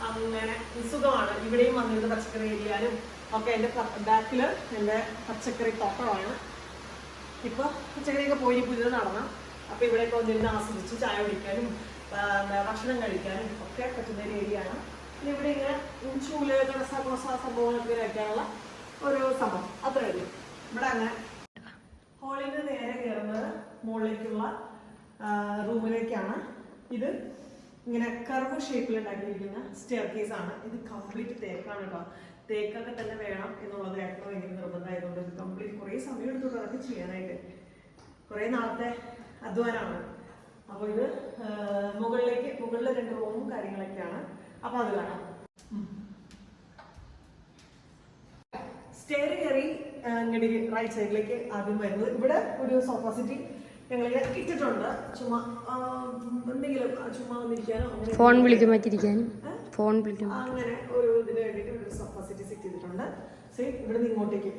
അങ്ങനെ സുഖമാണ്. ഇവിടെയും വന്നിരുന്ന പച്ചക്കറി ഏരിയാലും ഒക്കെ എന്റെ ബാക്കിൽ എന്റെ പച്ചക്കറി തോട്ടമാണ്. ഇപ്പൊ പച്ചക്കറിയൊക്കെ പോയി പുതിയത് നടണം. അപ്പൊ ഇവിടെയൊക്കെ വന്നിരുന്ന് ആസ്വദിച്ച് ചായ കുടിക്കാനും ഭക്ഷണം കഴിക്കാനും ഒക്കെ പറ്റുന്ന ഒരു ഏരിയയാണ്. പിന്നെ ഇവിടെ ഇങ്ങനെ ചൂൽ കടസ സംഭവങ്ങളൊക്കെ വയ്ക്കാനുള്ള ഒരു സംഭവം. അത്രേ ഉള്ളൂ. ഇവിടെ അങ്ങനെ ഹോളിൽ നേരെ കയറുന്നത് മുകളിലേക്കുള്ള റൂമിലേക്കാണ്. ഇത് ഇങ്ങനെ കർവ് ഷേപ്പിൽ ഉണ്ടാക്കിയിരിക്കുന്ന സ്റ്റെയർ കേസ് ആണ്. ഇത് കംപ്ലീറ്റ് തേക്കാണ് കേട്ടോ തേക്കൊക്കെ തന്നെ വേണം എന്നുള്ളത് ഏറ്റവും ഭയങ്കര നിർബന്ധമായതുകൊണ്ട് ഇത് കംപ്ലീറ്റ് കുറേ സമയം എടുത്തു അതൊക്കെ ചെയ്യാനായിട്ട്. കുറേ നാളത്തെ അധ്വാനമാണ്. അപ്പോൾ ഇത് മുകളിലേക്ക് മുകളിലെ രണ്ട് റൂമും കാര്യങ്ങളൊക്കെയാണ്. അപ്പോൾ അത് കാണാം. സ്റ്റെയർ കയറി ഇങ്ങോട്ട് റൈറ്റ് സൈഡിലേക്ക് ആദ്യം വരുന്നത്. ഇവിടെ ഒരു സോഫ സിറ്റി ഇട്ടിട്ടുണ്ട്. ചുമ്മാ എന്തെങ്കിലും ചുമ്മാ ഒന്നിരിക്കാനോ അങ്ങനെ ഫോൺ വിളിക്കാൻ പറ്റിയിരിക്കാനും ഫോൺ വിളിക്കാൻ അങ്ങനെ ഒരു ഇതിന് വേണ്ടിയിട്ട് ഒരു സഫാസിറ്റി സെറ്റ് ചെയ്തിട്ടുണ്ട്. സേ ഇവിടെ നിന്ന് ഇങ്ങോട്ടേക്ക്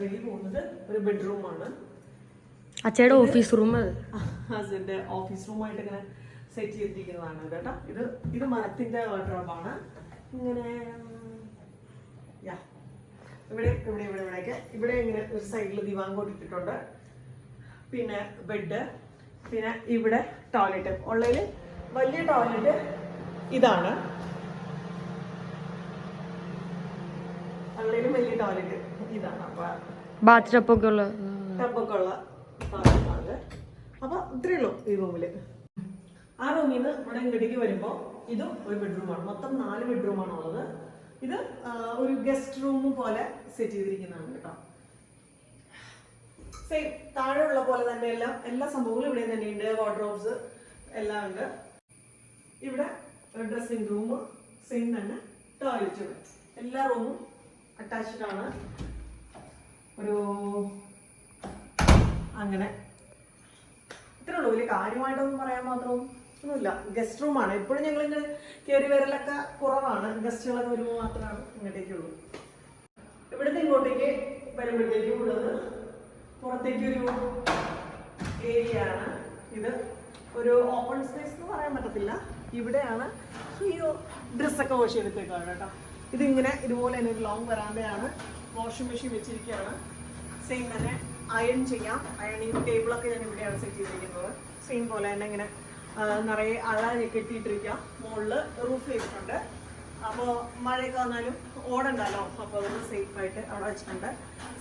വഴി പോകുന്നത് ഒരു ബെഡ്റൂം ആണ്. അച്ഛയുടെ ഓഫീസ് റൂം അത്. ഹസ്ബൻഡ് ഓഫീസ് റൂമായിട്ട് ഇങ്ങനെ സെറ്റ് ചെയ്തിരിക്കുന്നതാണ് കേട്ടോ. ഇത് ഇത് മരത്തിന്റെ വാർഡ്രോബാണ് ഇങ്ങനെ യാ ഇവിടെ ഇവിടെ ഇവിടെ ഇവിടെയൊക്കെ. ഇവിടെ ഇങ്ങനെ ഒരു സൈഡിൽ ദിവാങ്കോട്ട് ഇട്ടിട്ടുണ്ട്. പിന്നെ ബെഡ് പിന്നെ ഇവിടെ ടോയ്ലറ്റ് ഉള്ളതിൽ വലിയ ടോയ്ലറ്റ് ഇതാണ്. ഉള്ളതിലും വലിയ ടോയ്ലറ്റ് ഇതാണ്. അപ്പൊ ബാത്ത് ടപ്പൊക്കെ ഉള്ള ടബൊക്കെ ഉള്ള ടോയ്ലറ്റാണ് അപ്പൊ ഇത്രയേ ഉള്ളൂ ഈ റൂമിൽ ആ റൂമിൽ നിന്ന് ഇവിടെ ഇങ്ങോട്ടേക്ക് വരുമ്പോൾ ഇതും ഒരു ബെഡ്റൂമാണ് മൊത്തം നാല് ബെഡ്റൂമാണ് ഉള്ളത് ഇത് ഒരു ഗസ്റ്റ് റൂം പോലെ സെറ്റ് ചെയ്തിരിക്കുന്നതാണ് കേട്ടോ. സെയിം താഴെയുള്ള പോലെ തന്നെ എല്ലാം എല്ലാ സംഭവങ്ങളും ഇവിടെ തന്നെയുണ്ട്. വാർഡ്രോബ്സ് എല്ലാം ഉണ്ട്. ഇവിടെ ഡ്രസ്സിംഗ് റൂം സെയിം തന്നെ ടോയ്ലറ്റ് എല്ലാ റൂമും അറ്റാച്ച്ഡ് ആണ്. ഒരു അങ്ങനെ. ഇത്രേ ഉള്ളൂ. വലിയ കാര്യമായിട്ടൊന്നും പറയാൻ മാത്രം ഒന്നുമില്ല. ഗസ്റ്റ് റൂമാണ് എപ്പോഴും ഞങ്ങൾ ഇങ്ങനെ കയറി വരലൊക്കെ കുറവാണ്. ഗസ്റ്റുകളൊക്കെ വരുമ്പോൾ മാത്രമാണ് ഇങ്ങോട്ടേക്കുള്ളൂ ഇവിടുത്തെ ഇങ്ങോട്ടേക്ക് വരുമ്പോഴത്തേക്കും ഉള്ളത് പുറത്തേക്ക് ഒരു ഏരിയ ആണ് ഇത് ഒരു ഓപ്പൺ സ്പേസ് എന്ന് പറയാൻ പറ്റത്തില്ല. ഇവിടെയാണ് ഈ ഡ്രസ്സൊക്കെ വാഷ് ചെയ്തിട്ടേക്കാണ് കേട്ടോ. ഇതിങ്ങനെ ഇതുപോലെ തന്നെ ഒരു ലോങ് വരാന്തയാണ് വാഷിംഗ് മെഷീൻ വെച്ചിരിക്കുകയാണ്. സെയിം തന്നെ അയൺ ചെയ്യാം. അയണിങ് ടേബിളൊക്കെ ഞാൻ ഇവിടെയാണ് സെറ്റ് ചെയ്തിരിക്കുന്നത്. സെയിം പോലെ തന്നെ ഇങ്ങനെ നിറയെ അഴ കെട്ടിയിട്ടിരിക്കാം. മുകളിൽ റൂഫ് ചെയ്തിട്ടുണ്ട് അപ്പോൾ മഴയൊക്കെ വന്നാലും ഓടണ്ടല്ലോ. അപ്പോൾ അതൊന്ന് സേഫ് ആയിട്ട് അവിടെ വെച്ചിട്ടുണ്ട്.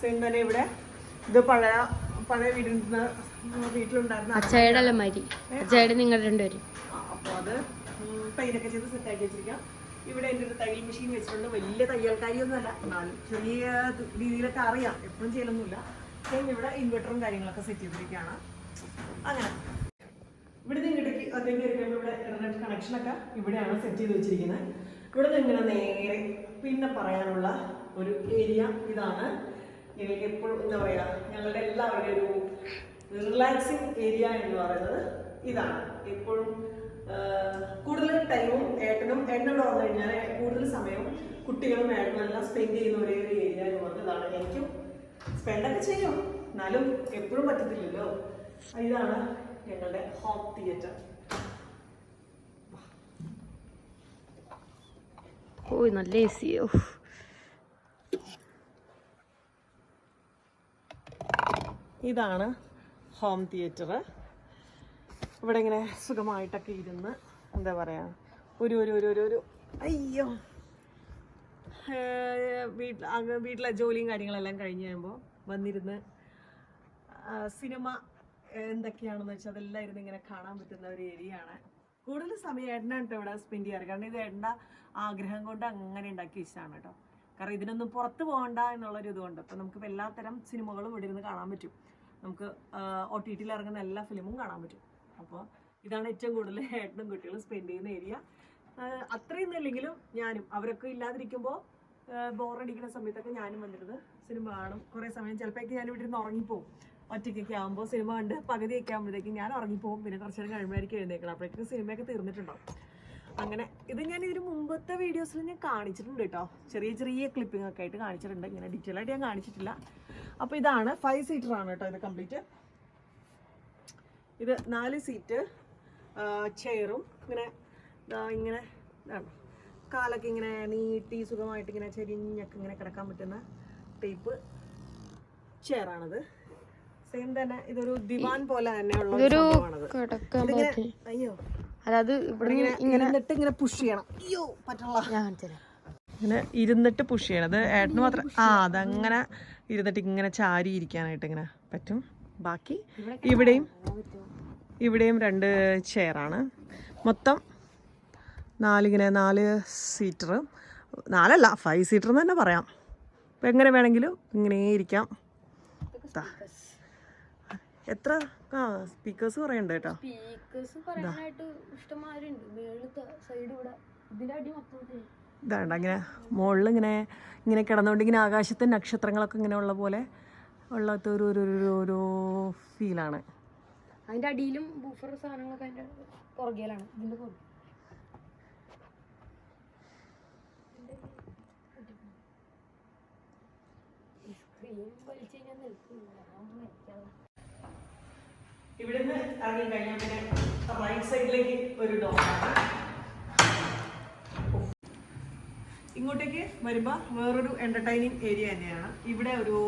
സെയിം തന്നെ ഇവിടെ ഇത് പഴയ പഴയ വീടിൽ നിന്ന് വീട്ടിലുണ്ടായിരുന്ന അച്ഛയുടെ അലമാരി അച്ഛയുടെ നിങ്ങൾ രണ്ടുപേരും. അപ്പോൾ അത് പെയിനൊക്കെ ചെയ്ത് സെറ്റാക്കി വെച്ചിരിക്കാം. ഇവിടെ എന്റെ ഒരു തയ്യൽ മെഷീൻ വെച്ചിട്ടുണ്ട്. വലിയ തയ്യൽക്കാരിയൊന്നുമല്ല. എന്നാലും ചെറിയ രീതിയിലൊക്കെ അറിയാം. എപ്പോഴും ചെയ്യലൊന്നുമില്ല. സെയിം ഇവിടെ ഇൻവെർട്ടറും കാര്യങ്ങളൊക്കെ സെറ്റ് ചെയ്തിരിക്കുകയാണ്. അങ്ങനെ. ഇവിടെ നിന്ന് ഇടയ്ക്ക് അദ്ദേഹം കയറിക്കുമ്പോൾ ഇവിടെ ഇന്റർനെറ്റ് കണക്ഷനൊക്കെ ഇവിടെയാണ് സെറ്റ് ചെയ്ത് വെച്ചിരിക്കുന്നത്. ഇവിടെ നിന്ന് ഇങ്ങനെ നേരെ പിന്നെ പറയാനുള്ള ഒരു ഏരിയ ഇതാണ്. ഞങ്ങൾക്ക് എപ്പോഴും എന്താ പറയുക ഞങ്ങളുടെ എല്ലാവരുടെ ഒരു റിലാക്സിങ് ഏരിയ എന്ന് പറയുന്നത് ഇതാണ്. എപ്പോഴും കൂടുതൽ ടൈമും ഏട്ടനും ഏട്ടനോട് വന്നു കഴിഞ്ഞാൽ കൂടുതൽ സമയവും കുട്ടികളും ഏട്ടനും എല്ലാം സ്പെൻഡ് ചെയ്യുന്ന ഒരേ ഒരു ഏരിയ എന്ന് പറഞ്ഞതാണ് എനിക്കും സ്പെൻഡൊക്കെ ചെയ്യും. എന്നാലും എപ്പോഴും പറ്റത്തില്ലല്ലോ. ഇതാണ് ഞങ്ങളുടെ ഹോം തിയേറ്റർ ഓ നല്ല എ സി ഓ ഇതാണ് ഹോം തിയേറ്റർ ഇവിടെ ഇങ്ങനെ സുഖമായിട്ടൊക്കെ ഇരുന്ന് എന്താ പറയാ ഒരു ഒരു ഒരു ഒരു ഒരു അയ്യോ. വീട്ടിൽ വീട്ടിലെ ജോലിയും കാര്യങ്ങളെല്ലാം കഴിഞ്ഞ് കഴിയുമ്പോൾ വന്നിരുന്ന് സിനിമ എന്തൊക്കെയാണെന്ന് വെച്ചാൽ അതെല്ലാം ഇരുന്ന് ഇങ്ങനെ കാണാൻ പറ്റുന്ന ഒരു ഏരിയ ആണ്. കൂടുതൽ സമയം ഏട്ടനാണ് കേട്ടോ ഇവിടെ സ്പെൻഡ് ചെയ്യാറ്. കാരണം ഇത് ഏട്ടന്റെ ആഗ്രഹം കൊണ്ട് അങ്ങനെ ഉണ്ടാക്കി ഇഷ്ടമാണ് കേട്ടോ കാരണം ഇതിനൊന്നും പുറത്ത് പോകണ്ട എന്നുള്ളൊരു ഇതുകൊണ്ട്. അപ്പം നമുക്ക് എല്ലാത്തരം സിനിമകളും ഇവിടെ ഇരുന്ന് കാണാൻ പറ്റും. നമുക്ക് ഒ ടി ടിയിൽ ഇറങ്ങുന്ന എല്ലാ ഫിലിമും കാണാൻ പറ്റും. അപ്പോൾ ഇതാണ് ഏറ്റവും കൂടുതൽ ഏട്ടനും കുട്ടികളും സ്പെൻഡ് ചെയ്യുന്ന ഏരിയ അത്രയും ഇല്ലെങ്കിലും ഞാനും അവരൊക്കെ ഇല്ലാതിരിക്കുമ്പോൾ ബോറടിക്കുന്ന സമയത്തൊക്കെ ഞാനും വന്നിരുന്ന് സിനിമ കാണും. കുറേ സമയം ചിലപ്പോഴൊക്കെ ഞാൻ ഇവിടെ ഇരുന്ന് ഉറങ്ങിപ്പോവും. ഒറ്റയ്ക്കൊക്കെ ആകുമ്പോൾ സിനിമ കണ്ട് പകുതിയൊക്കെ ആകുമ്പോഴത്തേക്കും ഞാൻ ഉറങ്ങിപ്പോവും. പിന്നെ കുറച്ച് നേരം കഴിയുമ്പോഴായിരിക്കും എഴുന്നേക്കണം അപ്പോഴേക്കും സിനിമയൊക്കെ തീർന്നിട്ടുണ്ടാവും. അങ്ങനെ ഇത് ഞാൻ ഇതിന് മുമ്പത്തെ വീഡിയോസിൽ ഞാൻ കാണിച്ചിട്ടുണ്ട് കേട്ടോ ചെറിയ ചെറിയ ക്ലിപ്പിംഗ് ഒക്കെ ആയിട്ട് കാണിച്ചിട്ടുണ്ട്. ഇങ്ങനെ ഡീറ്റെയിൽ ആയിട്ട് ഞാൻ കാണിച്ചിട്ടില്ല. അപ്പോൾ ഇതാണ് ഫൈവ് സീറ്റർ ആണ് കേട്ടോ ഇത് കംപ്ലീറ്റ് ഇത് നാല് സീറ്റ് ചെയറും ഇങ്ങനെ ഇങ്ങനെ ഇതാണ്. കാലൊക്കെ ഇങ്ങനെ നീട്ടി സുഖമായിട്ട് ഇങ്ങനെ ചെരിഞ്ഞൊക്കെ ഇങ്ങനെ കിടക്കാൻ പറ്റുന്ന ടൈപ്പ് ചെയറാണിത് സെയിം തന്നെ ഇതൊരു ദിവാൻ പോലെ തന്നെയുള്ള സംഭവമാണത്. അയ്യോ. അതായത് ഇവിടെ ഇങ്ങനെ ഇരുന്നിട്ട് ഇങ്ങനെ പുഷ് ചെയ്യണം. അയ്യോ പറ്റുള്ള ഞാൻ തരാം ഇങ്ങനെ ഇരുന്നിട്ട് പുഷ് ചെയ്യണം. അത് ഏട്ടന് മാത്രം ആ അതങ്ങനെ ഇരുന്നിട്ട് ഇങ്ങനെ ചാരി ഇരിക്കാനായിട്ട് ഇങ്ങനെ പറ്റും. ബാക്കി ഇവിടെയും ഇവിടെയും രണ്ട് ചെയറാണ് മൊത്തം നാലിങ്ങനെ നാല് സീറ്റർ നാലല്ല ഫൈവ് സീറ്റർ എന്ന് തന്നെ പറയാം. അപ്പം എങ്ങനെ വേണമെങ്കിലും ഇങ്ങനെ ഇരിക്കാം. എത്ര? ആ സ്പീക്കേഴ്സ് കുറേ ഉണ്ട് കേട്ടോ. സ്പീക്കേഴ്സ് പറയാനായിട്ട് ഇഷ്ടമാരുണ്ട് മേളത്തെ സൈഡ് ഇവിടെ. ഇതിന്റെ അടി മൊത്തം ഇതാണ്ട് അങ്ങനെ മുകളിൽ ഇങ്ങനെ ഇങ്ങനെ കിടന്നുകൊണ്ട് ഇങ്ങനെ ആകാശത്തെ നക്ഷത്രങ്ങളൊക്കെ ഇങ്ങനെ ഉള്ള പോലെ ഉള്ളതൊരു ഒരു ഒരു ഒരു ഒരു ഫീലാണ് അതിന്റെ അടിയിലും ബൂഫർ സാധനങ്ങളൊക്കെ അതിന്റെ പുറകിലാണ്. ഇതിന്റെ പുറകെ സ്ക്രീൻ വലിച്ചു കഴിഞ്ഞാൽ നിൽക്കില്ല ഇവിടുന്ന് ഇറങ്ങി കഴിഞ്ഞാൽ പിന്നെ റൈറ്റ് സൈഡിലേക്ക് ഒരു ഡോറാണ് ഇങ്ങോട്ടേക്ക് വരുമ്പോൾ വേറൊരു എന്റർടൈനിങ് ഏരിയ തന്നെയാണ് ഇവിടെ ഒരു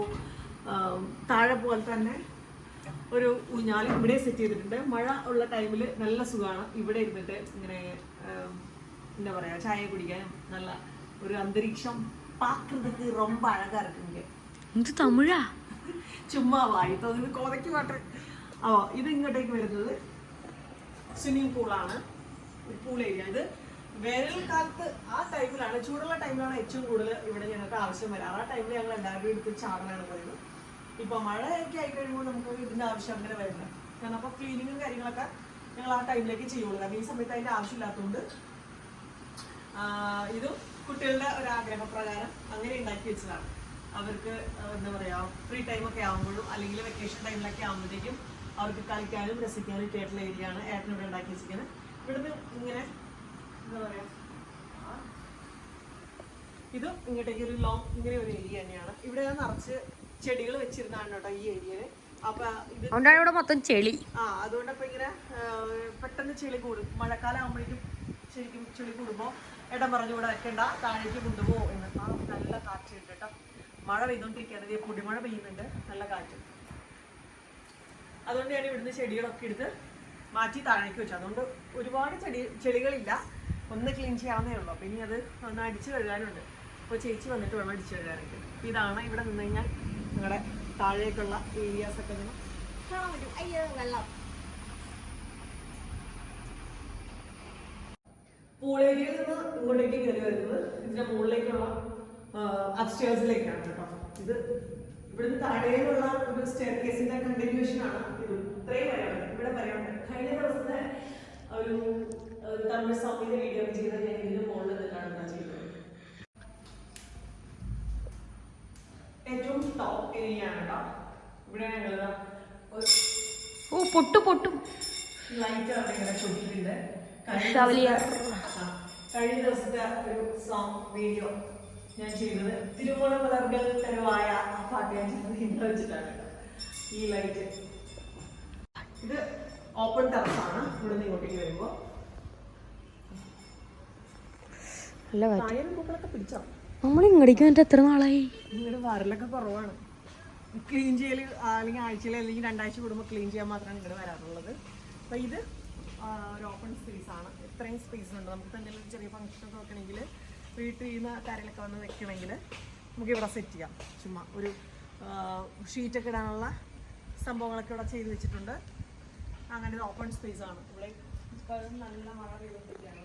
ആം, താഴെ പോലെ തന്നെ ഒരു ഊഞ്ഞാൽ ഇവിടെ സെറ്റ് ചെയ്തിട്ടുണ്ട് മഴ ഉള്ള ടൈമിൽ നല്ല സുഖമാണ് ഇവിടെ ഇരുന്നിട്ട് ഇങ്ങനെ ആം, എന്താ പറയാ ചായ കുടിക്കാനും നല്ല ഒരു അന്തരീക്ഷം പാക്കുന്നതുക്ക് ரொம்ப അഴകാ இருக்குங்க എന്ത് തമിഴാ ചുമ്മാ വായി തോന്നുന്നത് കോതയ്ക്ക് പാട്ട് ഓ ഇത് ഇങ്ങോട്ടേക്ക് വരുന്നത് സ്വിമ്മിംഗ് പൂളാണ് പൂൾ ഏരിയ ഇത് വേനൽക്കാലത്ത് ആ ടൈമിലാണ് ചൂടുള്ള ടൈമിലാണ് ഏറ്റവും കൂടുതൽ ഇവിടെ ഞങ്ങൾക്ക് ആവശ്യം വരാറ്. ആ ടൈമിൽ ഞങ്ങൾ എല്ലാവരും എടുത്ത് ചാടനാണ് പോയത്. ഇപ്പൊ മഴയൊക്കെ ആയി കഴിയുമ്പോൾ നമുക്ക് ഇതിന്റെ ആവശ്യം അങ്ങനെ വരില്ല. കാരണം അപ്പൊ ക്ലീനിങ്ങും കാര്യങ്ങളൊക്കെ ഞങ്ങൾ ആ ടൈമിലേക്ക് ചെയ്യുള്ളൂ. കാരണം ഈ സമയത്ത് അതിന്റെ ആവശ്യമില്ലാത്തതുകൊണ്ട് ഇത് കുട്ടികളുടെ ഒരു ആഗ്രഹപ്രകാരം അങ്ങനെ ഉണ്ടാക്കി വെച്ചതാണ്. അവർക്ക് എന്താ പറയാ ഫ്രീ ടൈമൊക്കെ ആകുമ്പോഴും അല്ലെങ്കിൽ വെക്കേഷൻ ടൈമിലൊക്കെ ആകുമ്പോഴത്തേക്കും അവർക്ക് കളിക്കാനും രസിക്കാനും ഒക്കെ ആയിട്ടുള്ള ഏരിയ ആണ് ഏട്ടൻ ഇവിടെ ഉണ്ടാക്കി വെച്ചിരിക്കുന്നത്. ഇവിടുന്ന് ഇങ്ങനെ എന്താ പറയാ ഇത് ഇങ്ങോട്ടേക്ക് ഒരു ലോങ് ഇങ്ങനെ ഒരു ഏരിയ തന്നെയാണ്. ഇവിടെ നിറച്ച് ചെടികൾ വെച്ചിരുന്നാണ് കേട്ടോ ഈ ഏരിയയിൽ അതുകൊണ്ടാണ് ഇവിടെ മൊത്തം ചെളി. ആ അതുകൊണ്ട് അപ്പൊ ഇങ്ങനെ പെട്ടെന്ന് ചെളി കൂടും. മഴക്കാലം ആകുമ്പോഴേക്കും ശരിക്കും ചെളി കൂടുമ്പോ ഇടം പറഞ്ഞു ഇവിടെ വെക്കണ്ട താഴേക്ക് കൊണ്ടുപോകും എന്ന്. ആ നല്ല കാറ്റ് ഉണ്ട് കേട്ടോ. മഴ പെയ്തോണ്ടിരിക്കുകയാണ്. കുടിമഴ പൊടിമഴ പെയ്യുന്നുണ്ട്. നല്ല കാറ്റ്. അതുകൊണ്ട് ഞാൻ ഇവിടുന്ന് ചെടികളൊക്കെ എടുത്ത് മാറ്റി താഴേക്ക് വെച്ചു. അതുകൊണ്ട് ഒരുപാട് ചെടി ചെടികളില്ല. ഒന്ന് ക്ലീൻ ചെയ്യാവുന്നേ ഉള്ളൂ. അപ്പം ഇനി അത് ഒന്ന് അടിച്ചു കഴുകാനുണ്ട്. അപ്പോൾ ചേച്ചി വന്നിട്ട് വേണം അടിച്ചു കഴുകാനൊക്കെ ഇതാണ് ഇവിടെ നിന്ന് കഴിഞ്ഞാൽ നിങ്ങളുടെ താഴേക്കുള്ള ഏരിയാസ് ഒക്കെ ഇങ്ങനെ കാണാൻ പറ്റും. അയ്യോ വെള്ളം. പൂളേരിയിൽ നിന്ന് ഇങ്ങോട്ടേക്ക് കയറി വരുന്നത് ഇതിന്റെ മുകളിലേക്കുള്ള അപ്സ്റ്റേഴ്സിലേക്കാണ് കേട്ടോ. ഇത് ഇവിടുന്ന് താഴേലുള്ള ഒരു സ്റ്റെയർ കേസിന്റെ കണ്ടിന്യൂഷൻ ആണ് ഇത്. ഇത്രയും വരെയാണ് ഇവിടെ വരെയാണ് കഴിഞ്ഞ ദിവസത്തെ ഒരു ഒരു തമിഴ് സൗമ്യന്റെ വീഡിയോ ചെയ്ത ഞാൻ ഇതിന്റെ മുകളിൽ കേട്ടോ ചെയ്തത്. ഏറ്റവും ടോപ്പ് ഏരിയയാണ് കേട്ടോ ഇവിടെ ഞങ്ങൾ ഓ പൊട്ടു പൊട്ടും. ലൈറ്റ് ആണ് ഇങ്ങനെ ചുട്ടിട്ടുണ്ട്. കഴിഞ്ഞ ദിവസത്തെ ഒരു സോങ് വീഡിയോ ഞാൻ ചെയ്തത്. തിരുവോണമലർകൾ തരുവായ ആ പാട്ട് ഞാൻ ചെയ്തത് ഇന്ന് വെച്ചിട്ടാണ് ഈ ലൈറ്റ്. ഇത് ഓപ്പൺ ടെറസ് ആണ്. ഇവിടെ നിന്ന് ഇങ്ങോട്ടേക്ക് വരുമ്പോ. നല്ല കാറ്റ് താഴെ പൂക്കളൊക്കെ പിടിച്ചോ? നമ്മൾ ഇങ്ങടേക്ക് വന്നിട്ട് എത്ര നാളായി? നിങ്ങളുടെ വരലൊക്കെ കുറവാണ്. ക്ലീൻ ചെയ്യൽ അല്ലെങ്കിൽ ആഴ്ചയിൽ അല്ലെങ്കിൽ രണ്ടാഴ്ച കൂടുമ്പോൾ ക്ലീൻ ചെയ്യാൻ മാത്രമാണ് ഇങ്ങോട്ട് വരാറുള്ളത്. അപ്പോൾ ഇത് ഒരു ഓപ്പൺ സ്പേസ് ആണ്. ഇത്രയും സ്പേസ് ഉണ്ട്. നമുക്ക് എന്തെങ്കിലും ഒരു ചെറിയ ഫംഗ്ഷൻ ഒക്കെ വെക്കണമെങ്കിൽ വീട്ടിൽ നിന്ന് കാര്യങ്ങളൊക്കെ വന്ന് വെക്കണമെങ്കിൽ നമുക്ക് ഇവിടെ സെറ്റ് ചെയ്യാം. ചുമ്മാ ഒരു ഷീറ്റൊക്കെ ഇടാനുള്ള സംഭവങ്ങളൊക്കെ ഇവിടെ ചെയ്ത് വെച്ചിട്ടുണ്ട്. അങ്ങനെ ഒരു ഓപ്പൺ സ്പേസ് ആണ്. ഇവിടെ നല്ല മഴ പെയ്തുകൊണ്ടിരിക്കുകയാണ്.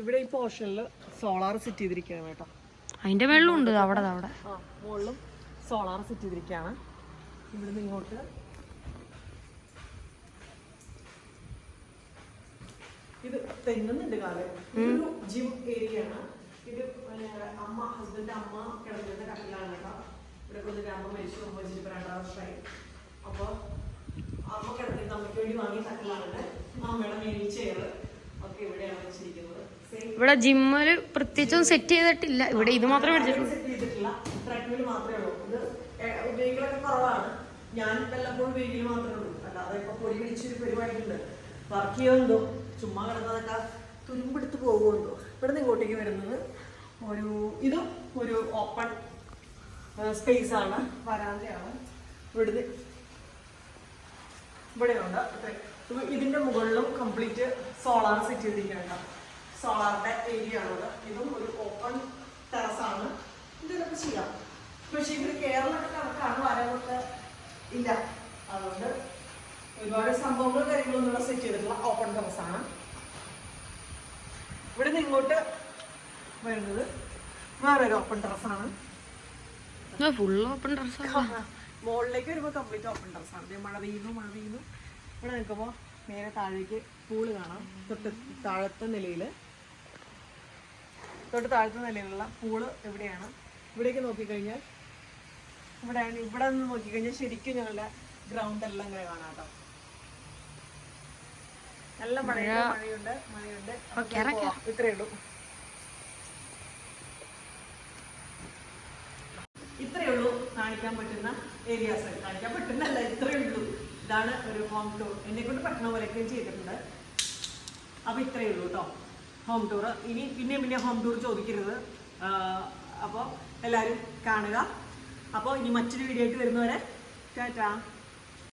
ഇവിടെ ഈ പോർഷനിൽ സോളാർ സെറ്റ് ചെയ്തിരിക്കുകയാണ് കേട്ടോ. അതിന്റെ വെള്ളം ഉണ്ട് അവിടെ അവിടെ. ആ മുകളിലും സോളാർ സെറ്റ് ചെയ്തിരിക്കുകയാണ്. ഇവിടുന്ന് ഇങ്ങോട്ട് ഇത് തെങ്ങുന്നുണ്ട് കാലം ഇതൊരു ജിം ഏരിയ ആണ്. ഇത് അമ്മ ഹസ്ബൻഡ് അമ്മ കിടന്നിരുന്ന കട്ടിലാണ് കേട്ടോ. ഇവിടെ കൊണ്ടിട്ട് അമ്മ മരിച്ചു. അമ്മ വെച്ചിട്ട് രണ്ടാം വർഷമായി. അപ്പൊ അമ്മ കിടന്നിരുന്ന അമ്മയ്ക്ക് വേണ്ടി വാങ്ങിയ കട്ടിലാണ് അമ്മയുടെ മെയിൻ ചെയർ ഒക്കെ ഇവിടെയാണ് വെച്ചിരിക്കുന്നത്. ഇവിടെ ജിമ്മിൽ പ്രത്യേകിച്ചൊന്നും സെറ്റ് ചെയ്തിട്ടില്ല. ഇവിടെ ഇത് മാത്രമേ സെറ്റ് ചെയ്തിട്ടില്ല. ട്രെഡ്മിൽ മാത്രമേ ഉള്ളൂ. ഇത് ഉപയോഗിക്കലൊക്കെ കുറവാണ്. ഞാൻ വല്ലപ്പോഴും ഉപയോഗിക്കൽ മാത്രമേ ഉള്ളൂ. അല്ലാതെ ഇപ്പൊ പൊടി പിടിച്ചൊരു പരിപാടിയുണ്ട്. വർക്ക് ചെയ്യുമെന്തോ ചുമ്മാ കിടന്നതൊക്കെ തുരുമ്പെടുത്ത് പോകുമല്ലോ ഇവിടുന്ന് ഇങ്ങോട്ടേക്ക് വരുന്നത് ഒരു ഇതും ഒരു ഓപ്പൺ സ്പേസ് ആണ്. വരാന്തയാണ്. ഇവിടുന്ന് ഇവിടെ ഉണ്ട് അപ്പൊ ഇതിന്റെ മുകളിലും കംപ്ലീറ്റ് സോളാർ സെറ്റ് ചെയ്തിരിക്കുകയാണ് സോളാറിന്റെ ഏരിയ ആണത് ഇതും. ഒരു ഓപ്പൺ ടെറസാണ് ഇതിലൊക്കെ ചെയ്യാം? പക്ഷെ ഇവർ കേരളത്തിൽ കണക്കാണ് വരവൊക്കെ ഇല്ല. അതുകൊണ്ട് ഒരുപാട് സംഭവങ്ങളും കാര്യങ്ങളൊന്നും ഇവിടെ സെറ്റ് ചെയ്തിട്ടുള്ള ഓപ്പൺ ടെറസാണ് ആണ്. ഇവിടെ നിന്ന് ഇങ്ങോട്ട് വരുന്നത് വേറൊരു ഓപ്പൺ ടെറസാണ് ആണ്. ഫുൾ ഓപ്പൺ ടെറസാണ് മുകളിലേക്ക് വരുമ്പോൾ കംപ്ലീറ്റ് ഓപ്പൺ ടെറസാണ് മഴ പെയ്യുന്നു മഴ പെയ്യുന്നു. ഇവിടെ നിൽക്കുമ്പോൾ നേരെ താഴേക്ക് പൂൾ കാണാം. തൊട്ട് താഴത്തെ നിലയിൽ തൊട്ട് താഴത്തെ നിലയിലുള്ള പൂൾ എവിടെയാണ്? ഇവിടേക്ക് നോക്കിക്കഴിഞ്ഞാൽ ഇവിടെയാണ്. ഇവിടെ നിന്ന് നോക്കിക്കഴിഞ്ഞാൽ ശരിക്കും ഞങ്ങളുടെ ഗ്രൗണ്ട് എല്ലാം ഇങ്ങനെ കാണാം കേട്ടോ. നല്ല മഴയുണ്ട് മഴയുണ്ട്. മഴയുണ്ട്. ഇത്രയേ ഉള്ളൂ. ഇത്രയേ ഉള്ളൂ കാണിക്കാൻ പറ്റുന്ന ഏരിയാസ് കാണിക്കാൻ പറ്റുന്നല്ല ഇത്രയേ ഉള്ളൂ. ഇതാണ് ഒരു ഹോം ടൂർ എന്നെ കൊണ്ട് പറ്റുന്ന പോലെയൊക്കെ ചെയ്തിട്ടുണ്ട്. അപ്പൊ ഇത്രയേ ഉള്ളൂ കേട്ടോ ഹോം ടൂർ ഇനി പിന്നെ പിന്നെ ഹോം ടൂർ ചോദിക്കരുത്. അപ്പോൾ എല്ലാവരും കാണുക. അപ്പോൾ ഇനി മറ്റൊരു വീഡിയോ ആയിട്ട് വരുന്നവരെ ടാറ്റാ.